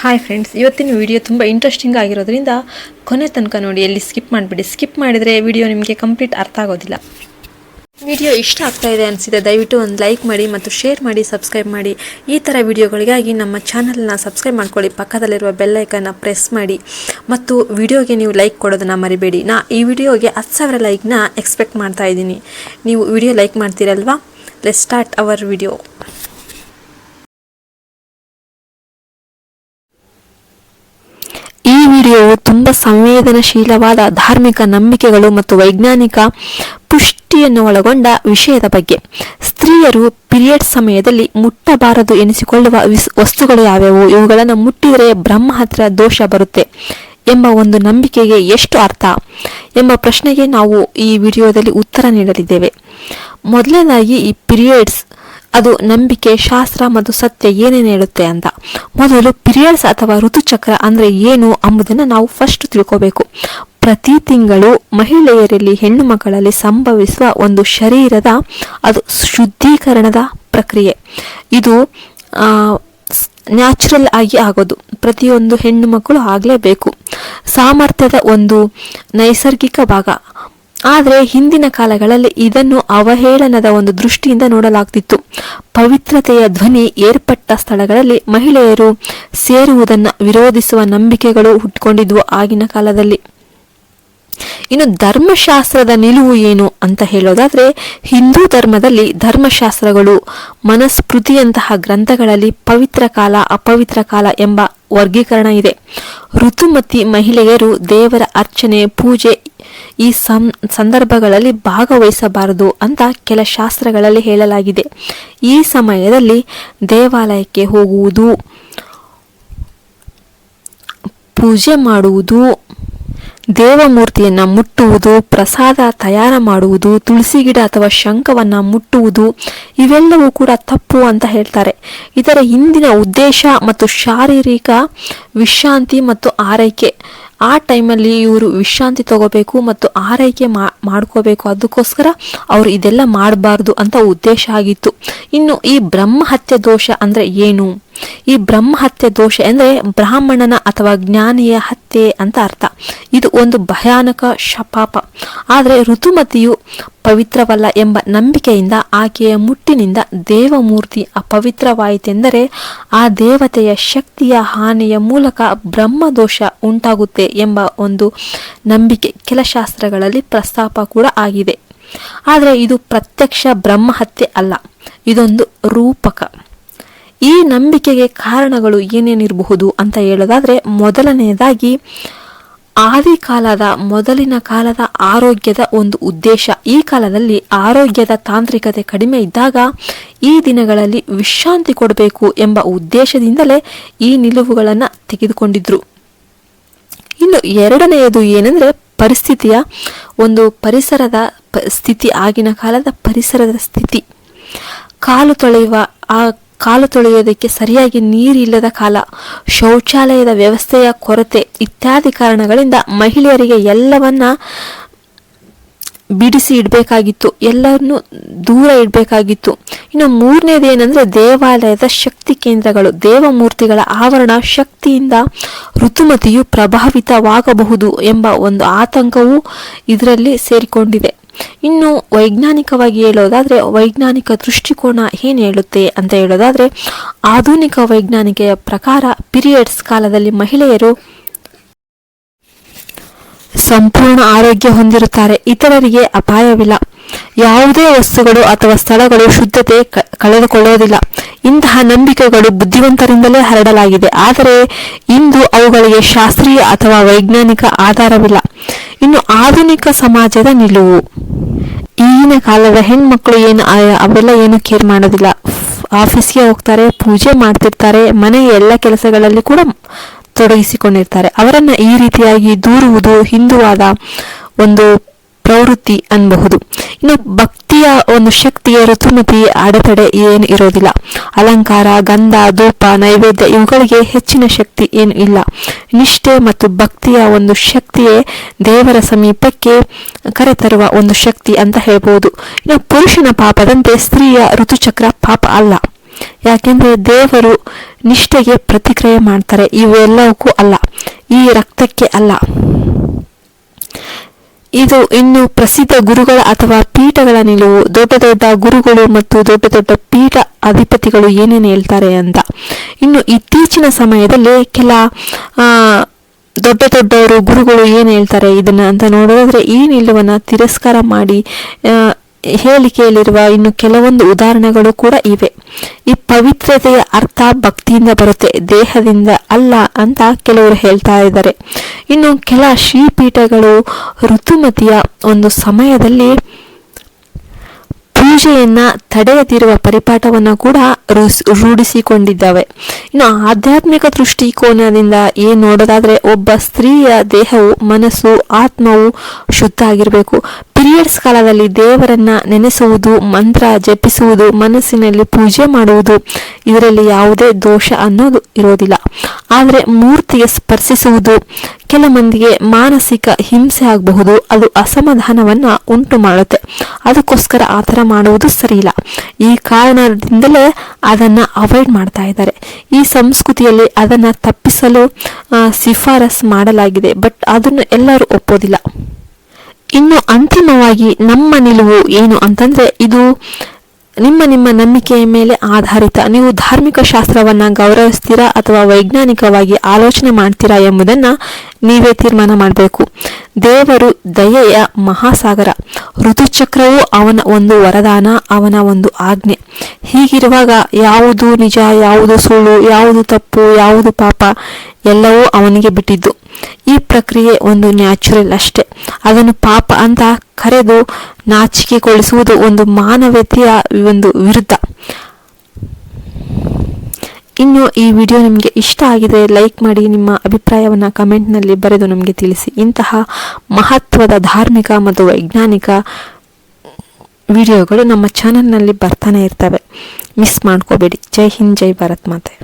Hi friends ಇವತ್ತಿನ video ತುಂಬ interesting ಆಗಿರೋದ್ರಿಂದ ಕೊನೆ ತನಕ ನೋಡಿ ಎಲ್ಲಿ ಸ್ಕಿಪ್ ಮಾಡಿಬಿಡಿ. ಸ್ಕಿಪ್ ಮಾಡಿದರೆ ವಿಡಿಯೋ ನಿಮಗೆ ಕಂಪ್ಲೀಟ್ ಅರ್ಥ ಆಗೋದಿಲ್ಲ. ವಿಡಿಯೋ ಇಷ್ಟ ಆಗ್ತಾ ಇದೆ ಅನಿಸಿದೆ ದಯವಿಟ್ಟು ಒಂದು ಲೈಕ್ ಮಾಡಿ ಮತ್ತು ಶೇರ್ ಮಾಡಿ ಸಬ್ಸ್ಕ್ರೈಬ್ ಮಾಡಿ. ಈ ಥರ ವಿಡಿಯೋಗಳಿಗಾಗಿ ನಮ್ಮ ಚಾನಲ್ನ ಸಬ್ಸ್ಕ್ರೈಬ್ ಮಾಡ್ಕೊಳ್ಳಿ. ಪಕ್ಕದಲ್ಲಿರುವ ಬೆಲ್ಲೈಕನ್ನ ಪ್ರೆಸ್ ಮಾಡಿ. ಮತ್ತು ವಿಡಿಯೋಗೆ ನೀವು ಲೈಕ್ ಕೊಡೋದನ್ನು ಮರಿಬೇಡಿ. ನಾ ಈ ವಿಡಿಯೋಗೆ ಹತ್ತು ಸಾವಿರ ಲೈಕ್ನ ಎಕ್ಸ್ಪೆಕ್ಟ್ ಮಾಡ್ತಾ ಇದ್ದೀನಿ. ನೀವು ವಿಡಿಯೋ ಲೈಕ್ ಮಾಡ್ತೀರಲ್ವಾ? ಲೆಟ್ ಸ್ಟಾರ್ಟ್ ಅವರ್ ವಿಡಿಯೋ ಈ ವಿಡಿಯೋವು ತುಂಬ ಸಂವೇದನಶೀಲವಾದ ಧಾರ್ಮಿಕ ನಂಬಿಕೆಗಳು ಮತ್ತು ವೈಜ್ಞಾನಿಕ ಪುಷ್ಟಿಯನ್ನು ಒಳಗೊಂಡ ವಿಷಯದ ಬಗ್ಗೆ. ಸ್ತ್ರೀಯರು ಪಿರಿಯಡ್ ಸಮಯದಲ್ಲಿ ಮುಟ್ಟಬಾರದು ಎನಿಸಿಕೊಳ್ಳುವ ವಿಸ್- ವಸ್ತುಗಳು ಯಾವ್ಯಾವು? ಇವುಗಳನ್ನು ಮುಟ್ಟಿದರೆ ಬ್ರಹ್ಮ ಹತ್ರ ದೋಷ ಬರುತ್ತೆ ಎಂಬ ಒಂದು ನಂಬಿಕೆಗೆ ಎಷ್ಟು ಅರ್ಥ? ಎಂಬ ಪ್ರಶ್ನೆಗೆ ನಾವು ಈ ವಿಡಿಯೋದಲ್ಲಿ ಉತ್ತರ ನೀಡಲಿದ್ದೇವೆ. ಮೊದಲನೇದಾಗಿ ಈ ಪೀರಿಯಡ್ಸ್ ಅದು ನಂಬಿಕೆ, ಶಾಸ್ತ್ರ ಮತ್ತು ಸತ್ಯ ಏನೇನು ಹೇಳುತ್ತೆ ಅಂತ. ಮೊದಲು ಪಿರಿಯಡ್ಸ್ ಅಥವಾ ಋತುಚಕ್ರ ಅಂದ್ರೆ ಏನು ಅಂಬುದನ್ನು ನಾವು ಫಸ್ಟ್ ತಿಳ್ಕೋಬೇಕು. ಪ್ರತಿ ತಿಂಗಳು ಮಹಿಳೆಯರಲ್ಲಿ ಹೆಣ್ಣು ಮಕ್ಕಳಲ್ಲಿ ಸಂಭವಿಸುವ ಒಂದು ಶರೀರದ ಅದು ಶುದ್ಧೀಕರಣದ ಪ್ರಕ್ರಿಯೆ. ಇದು ನ್ಯಾಚುರಲ್ ಆಗಿ ಆಗೋದು. ಪ್ರತಿಯೊಂದು ಹೆಣ್ಣು ಮಕ್ಕಳು ಆಗಲೇಬೇಕು. ಸಾಮರ್ಥ್ಯದ ಒಂದು ನೈಸರ್ಗಿಕ ಭಾಗ. ಆದರೆ ಹಿಂದಿನ ಕಾಲಗಳಲ್ಲಿ ಇದನ್ನು ಅವಹೇಳನದ ಒಂದು ದೃಷ್ಟಿಯಿಂದ ನೋಡಲಾಗ್ತಿತ್ತು. ಪವಿತ್ರತೆಯ ಧ್ವನಿ ಏರ್ಪಟ್ಟ ಸ್ಥಳಗಳಲ್ಲಿ ಮಹಿಳೆಯರು ಸೇರುವುದನ್ನು ವಿರೋಧಿಸುವ ನಂಬಿಕೆಗಳು ಹುಟ್ಕೊಂಡಿದ್ವು ಆಗಿನ ಕಾಲದಲ್ಲಿ. ಇನ್ನು ಧರ್ಮಶಾಸ್ತ್ರದ ನಿಲುವು ಏನು ಅಂತ ಹೇಳೋದಾದ್ರೆ ಹಿಂದೂ ಧರ್ಮದಲ್ಲಿ ಧರ್ಮಶಾಸ್ತ್ರಗಳು ಮನಸ್ಮೃತಿಯಂತಹ ಗ್ರಂಥಗಳಲ್ಲಿ ಪವಿತ್ರ ಕಾಲ, ಅಪವಿತ್ರ ಕಾಲ ಎಂಬ ವರ್ಗೀಕರಣ ಇದೆ. ಋತುಮತಿ ಮಹಿಳೆಯರು ದೇವರ ಅರ್ಚನೆ, ಪೂಜೆ ಈ ಸಂ, ಸಂದರ್ಭಗಳಲ್ಲಿ ಭಾಗವಹಿಸಬಾರದು ಅಂತ ಕೆಲ ಶಾಸ್ತ್ರಗಳಲ್ಲಿ ಹೇಳಲಾಗಿದೆ. ಈ ಸಮಯದಲ್ಲಿ ದೇವಾಲಯಕ್ಕೆ ಹೋಗುವುದು, ಪೂಜೆ ಮಾಡುವುದು ದೇವಮೂರ್ತಿಯನ್ನ ಮುಟ್ಟುವುದು, ಪ್ರಸಾದ ತಯಾರು ಮಾಡುವುದು, ತುಳಸಿ ಗಿಡ ಅಥವಾ ಶಂಖವನ್ನು ಮುಟ್ಟುವುದು, ಇವೆಲ್ಲವೂ ಕೂಡ ತಪ್ಪು ಅಂತ ಹೇಳ್ತಾರೆ. ಇದರ ಹಿಂದಿನ ಉದ್ದೇಶ ಮತ್ತು ಶಾರೀರಿಕ ವಿಶ್ರಾಂತಿ ಮತ್ತು ಆರೈಕೆ. ಆ ಟೈಮಲ್ಲಿ ಇವರು ವಿಶ್ರಾಂತಿ ತಗೋಬೇಕು ಮತ್ತು ಆರೈಕೆ ಮಾ, ಮಾಡ್ಕೋಬೇಕು. ಅದಕ್ಕೋಸ್ಕರ ಅವರು ಇದೆಲ್ಲ ಮಾಡಬಾರ್ದು ಅಂತ ಉದ್ದೇಶ ಆಗಿತ್ತು. ಇನ್ನು ಈ ಬ್ರಹ್ಮಹತ್ಯೆ ದೋಷ ಅಂದರೆ ಏನು? ಈ ಬ್ರಹ್ಮಹತ್ಯೆ ದೋಷ ಎಂದರೆ ಬ್ರಾಹ್ಮಣನ ಅಥವಾ ಜ್ಞಾನಿಯ ಹತ್ಯೆ ಅಂತ ಅರ್ಥ. ಇದು ಒಂದು ಭಯಾನಕ ಶಪಾಪ. ಆದರೆ ಋತುಮತಿಯು ಪವಿತ್ರವಲ್ಲ ಎಂಬ ನಂಬಿಕೆಯಿಂದ ಆಕೆಯ ಮುಟ್ಟಿನಿಂದ ದೇವಮೂರ್ತಿ ಅಪವಿತ್ರವಾಯಿತೆಂದರೆ ಆ ದೇವತೆಯ ಶಕ್ತಿಯ ಹಾನಿಯ ಮೂಲಕ ಬ್ರಹ್ಮದೋಷ ಉಂಟಾಗುತ್ತೆ ಎಂಬ ಒಂದು ನಂಬಿಕೆ ಕೆಲ ಶಾಸ್ತ್ರಗಳಲ್ಲಿ ಪ್ರಸ್ತಾಪ ಕೂಡ ಆಗಿದೆ. ಆದರೆ ಇದು ಪ್ರತ್ಯಕ್ಷ ಬ್ರಹ್ಮಹತ್ಯೆ ಅಲ್ಲ. ಇದೊಂದು ರೂಪಕ. ಈ ನಂಬಿಕೆಗೆ ಕಾರಣಗಳು ಏನೇನಿರಬಹುದು ಅಂತ ಹೇಳೋದಾದ್ರೆ ಮೊದಲನೆಯದಾಗಿ ಆದಿಕಾಲದ ಮೊದಲಿನ ಕಾಲದ ಆರೋಗ್ಯದ ಒಂದು ಉದ್ದೇಶ. ಈ ಕಾಲದಲ್ಲಿ ಆರೋಗ್ಯದ ತಾಂತ್ರಿಕತೆ ಕಡಿಮೆ ಇದ್ದಾಗ ಈ ದಿನಗಳಲ್ಲಿ ವಿಶ್ರಾಂತಿ ಕೊಡಬೇಕು ಎಂಬ ಉದ್ದೇಶದಿಂದಲೇ ಈ ನಿಲುವುಗಳನ್ನು ತೆಗೆದುಕೊಂಡಿದ್ರು. ಇನ್ನು ಎರಡನೆಯದು ಏನೆಂದರೆ ಪರಿಸ್ಥಿತಿಯ ಒಂದು ಪರಿಸರದ ಸ್ಥಿತಿ ಆಗಿನ ಕಾಲದ ಪರಿಸರದ ಸ್ಥಿತಿ. ಕಾಲು ತೊಳೆಯುವ ಆ ಕಾಲು ತೊಳೆಯೋದಕ್ಕೆ ಸರಿಯಾಗಿ ನೀರಿಲ್ಲದ ಕಾಲ, ಶೌಚಾಲಯದ ವ್ಯವಸ್ಥೆಯ ಕೊರತೆ ಇತ್ಯಾದಿ ಕಾರಣಗಳಿಂದ ಮಹಿಳೆಯರಿಗೆ ಎಲ್ಲವನ್ನ ಬಿಡಿಸಿ ಇಡಬೇಕಾಗಿತ್ತು, ಎಲ್ಲರನ್ನು ದೂರ ಇಡಬೇಕಾಗಿತ್ತು. ಇನ್ನು ಮೂರನೇದು ಏನಂದ್ರೆ ದೇವಾಲಯದ ಶಕ್ತಿ ಕೇಂದ್ರಗಳು, ದೇವಮೂರ್ತಿಗಳ ಆವರಣ ಶಕ್ತಿಯಿಂದ ಋತುಮತಿಯು ಪ್ರಭಾವಿತವಾಗಬಹುದು ಎಂಬ ಒಂದು ಆತಂಕವೂ ಇದರಲ್ಲಿ ಸೇರಿಕೊಂಡಿದೆ. ಇನ್ನು ವೈಜ್ಞಾನಿಕವಾಗಿ ಹೇಳೋದಾದರೆ ವೈಜ್ಞಾನಿಕ ದೃಷ್ಟಿಕೋನ ಏನು ಹೇಳುತ್ತೆ ಅಂತ ಹೇಳೋದಾದರೆ ಆಧುನಿಕ ವೈಜ್ಞಾನಿಕೆಯ ಪ್ರಕಾರ ಪೀರಿಯಡ್ಸ್ ಕಾಲದಲ್ಲಿ ಮಹಿಳೆಯರು ಸಂಪೂರ್ಣ ಆರೋಗ್ಯ ಹೊಂದಿರುತ್ತಾರೆ. ಇತರರಿಗೆ ಅಪಾಯವಿಲ್ಲ. ಯಾವುದೇ ವಸ್ತುಗಳು ಅಥವಾ ಸ್ಥಳಗಳು ಶುದ್ಧತೆ ಕಳೆದುಕೊಳ್ಳೋದಿಲ್ಲ ಇಂತಹ ನಂಬಿಕೆಗಳು ಬುದ್ಧಿವಂತರಿಂದಲೇ ಹರಡಲಾಗಿದೆ. ಆದರೆ ಇಂದು ಅವುಗಳಿಗೆ ಶಾಸ್ತ್ರೀಯ ಅಥವಾ ವೈಜ್ಞಾನಿಕ ಆಧಾರವಿಲ್ಲ. ಇನ್ನು ಆಧುನಿಕ ಸಮಾಜದ ನಿಲುವು. ಈಗಿನ ಕಾಲದ ಹೆಣ್ಮಕ್ಳು ಏನು ಅವೆಲ್ಲ ಏನು ಕೇರ್ ಮಾಡೋದಿಲ್ಲ. ಆಫೀಸ್ಗೆ ಹೋಗ್ತಾರೆ, ಪೂಜೆ ಮಾಡ್ತಿರ್ತಾರೆ ಮನೆಯ ಎಲ್ಲ ಕೆಲಸಗಳಲ್ಲಿ ಕೂಡ ತೊಡಗಿಸಿಕೊಂಡಿರ್ತಾರೆ. ಅವರನ್ನು ಈ ರೀತಿಯಾಗಿ ದೂರುವುದು ಹಿಂದುವಾದ ಒಂದು ಪ್ರವೃತ್ತಿ ಅನ್ಬಹುದು ಇನ್ನು ಭಕ್ತಿಯ ಒಂದು ಶಕ್ತಿಯ ಋತುಮತಿ ಅಡೆತಡೆ ಏನು ಇರೋದಿಲ್ಲ. ಅಲಂಕಾರ, ಗಂಧ, ಧೂಪ, ನೈವೇದ್ಯ ಇವುಗಳಿಗೆ ಹೆಚ್ಚಿನ ಶಕ್ತಿ ಏನು ಇಲ್ಲ. ನಿಷ್ಠೆ ಮತ್ತು ಭಕ್ತಿಯ ಒಂದು ಶಕ್ತಿಯೇ ದೇವರ ಸಮೀಪಕ್ಕೆ ಕರೆತರುವ ಒಂದು ಶಕ್ತಿ ಅಂತ ಹೇಳ್ಬೋದು. ಇನ್ನು ಪುರುಷನ ಪಾಪದಂತೆ ಸ್ತ್ರೀಯ ಋತುಚಕ್ರ ಪಾಪ ಅಲ್ಲ. ಯಾಕೆಂದ್ರೆ ದೇವರು ನಿಷ್ಠೆಗೆ ಪ್ರತಿಕ್ರಿಯೆ ಮಾಡ್ತಾರೆ. ಇವೆಲ್ಲವಕ್ಕೂ ಅಲ್ಲ. ಈ ರಕ್ತಕ್ಕೆ ಅಲ್ಲ. ಇದು ಇನ್ನು ಪ್ರಸಿದ್ಧ ಗುರುಗಳ ಅಥವಾ ಪೀಠಗಳ ನಿಲುವು, ದೊಡ್ಡ ದೊಡ್ಡ ಗುರುಗಳು ಮತ್ತು ದೊಡ್ಡ ದೊಡ್ಡ ಪೀಠ ಅಧಿಪತಿಗಳು ಏನೇನು ಹೇಳ್ತಾರೆ ಅಂತ. ಇನ್ನು ಇತ್ತೀಚಿನ ಸಮಯದಲ್ಲಿ ಕೆಲ ದೊಡ್ಡ ದೊಡ್ಡವರು ಗುರುಗಳು ಏನು ಹೇಳ್ತಾರೆ ಇದನ್ನ ಅಂತ ನೋಡೋದಾದ್ರೆ ಈ ನಿಲುವನ್ನು ತಿರಸ್ಕಾರ ಮಾಡಿ ಹೇಳಿಕೆಯಲ್ಲಿರುವ ಇನ್ನು ಕೆಲವೊಂದು ಉದಾಹರಣೆಗಳು ಕೂಡ ಇವೆ. ಈ ಪವಿತ್ರತೆಯ ಅರ್ಥ ಭಕ್ತಿಯಿಂದ ಬರುತ್ತೆ, ದೇಹದಿಂದ ಅಲ್ಲ ಅಂತ ಕೆಲವರು ಹೇಳ್ತಾ ಇದ್ದಾರೆ. ಇನ್ನು ಕೆಲ ಶ್ರೀಪೀಠಗಳು ಋತುಮತಿಯ ಒಂದು ಸಮಯದಲ್ಲಿ ಪೂಜೆಯನ್ನ ತಡೆಯದಿರುವ ಪರಿಪಾಠವನ್ನ ಕೂಡ ರೂಢಿಸಿಕೊಂಡಿದ್ದಾವೆ. ಇನ್ನು ಆಧ್ಯಾತ್ಮಿಕ ದೃಷ್ಟಿಕೋನದಿಂದ ಏನ್ ನೋಡೋದಾದ್ರೆ ಒಬ್ಬ ಸ್ತ್ರೀಯ ದೇಹವು, ಮನಸ್ಸು, ಆತ್ಮವು ಶುದ್ಧ ಆಗಿರಬೇಕು. ಪೀರಿಯಡ್ಸ್ ಕಾಲದಲ್ಲಿ ದೇವರನ್ನ ನೆನೆಸುವುದು, ಮಂತ್ರ ಜಪಿಸುವುದು, ಮನಸ್ಸಿನಲ್ಲಿ ಪೂಜೆ ಮಾಡುವುದು, ಇದರಲ್ಲಿ ಯಾವುದೇ ದೋಷ ಅನ್ನೋದು ಇರೋದಿಲ್ಲ. ಆದರೆ ಮೂರ್ತಿಗೆ ಸ್ಪರ್ಶಿಸುವುದು, ಕೆಲ ಮಂದಿಗೆ ಮಾನಸಿಕ ಹಿಂಸೆ ಆಗಬಹುದು, ಅದು ಅಸಮಾಧಾನವನ್ನ ಉಂಟು ಮಾಡುತ್ತೆ. ಅದಕ್ಕೋಸ್ಕರ ಆ ಥರ ಮಾಡುವುದು ಸರಿಯಿಲ್ಲ. ಈ ಕಾರಣದಿಂದಲೇ ಅದನ್ನು ಅವಾಯ್ಡ್ ಮಾಡ್ತಾ ಇದ್ದಾರೆ. ಈ ಸಂಸ್ಕೃತಿಯಲ್ಲಿ ಅದನ್ನು ತಪ್ಪಿಸಲು ಶಿಫಾರಸ್ ಮಾಡಲಾಗಿದೆ ಬಟ್ ಅದನ್ನು ಎಲ್ಲರೂ ಒಪ್ಪೋದಿಲ್ಲ. ಇನ್ನು ಅಂತಿಮವಾಗಿ ನಮ್ಮ ನಿಲುವು ಏನು ಅಂತಂದ್ರೆ ಇದು ನಿಮ್ಮ ನಿಮ್ಮ ನಂಬಿಕೆಯ ಮೇಲೆ ಆಧಾರಿತ. ನೀವು ಧಾರ್ಮಿಕ ಶಾಸ್ತ್ರವನ್ನ ಗೌರವಿಸ್ತೀರಾ ಅಥವಾ ವೈಜ್ಞಾನಿಕವಾಗಿ ಆಲೋಚನೆ ಮಾಡ್ತೀರಾ ಎಂಬುದನ್ನ ನೀವೇ ತೀರ್ಮಾನ ಮಾಡಬೇಕು. ದೇವರು ದಯೆಯ ಮಹಾಸಾಗರ, ಋತುಚಕ್ರವು ಅವನ ಒಂದು ವರದಾನ, ಅವನ ಒಂದು ಆಜ್ಞೆ. ಹೀಗಿರುವಾಗ ಯಾವುದು ನಿಜ, ಯಾವುದು ಸುಳ್ಳು, ಯಾವುದು ತಪ್ಪು, ಯಾವುದು ಪಾಪ, ಎಲ್ಲವೂ ಅವನಿಗೆ ಬಿಟ್ಟಿದ್ದು. ಈ ಪ್ರಕ್ರಿಯೆ ಒಂದು ನ್ಯಾಚುರಲ್ ಅಷ್ಟೇ. ಅದನ್ನು ಪಾಪ ಅಂತ ಕರೆದು ನಾಚಿಕೆಗೊಳಿಸುವುದು ಒಂದು ಮಾನವತೆಯ ಒಂದು ವಿರುದ್ಧ. ಇನ್ನು ಈ ವಿಡಿಯೋ ನಿಮಗೆ ಇಷ್ಟ ಆಗಿದೆ ಲೈಕ್ ಮಾಡಿ ನಿಮ್ಮ ಅಭಿಪ್ರಾಯವನ್ನು ಕಮೆಂಟ್ನಲ್ಲಿ ಬರೆದು ನಮಗೆ ತಿಳಿಸಿ. ಇಂತಹ ಮಹತ್ವದ ಧಾರ್ಮಿಕ ಮತ್ತು ವೈಜ್ಞಾನಿಕ ವಿಡಿಯೋಗಳು ನಮ್ಮ ಚಾನಲ್ನಲ್ಲಿ ಬರ್ತಾನೆ ಇರ್ತವೆ. ಮಿಸ್ ಮಾಡ್ಕೋಬೇಡಿ. ಜೈ ಹಿಂದ್, ಜೈ ಭಾರತ್ ಮಾತೆ.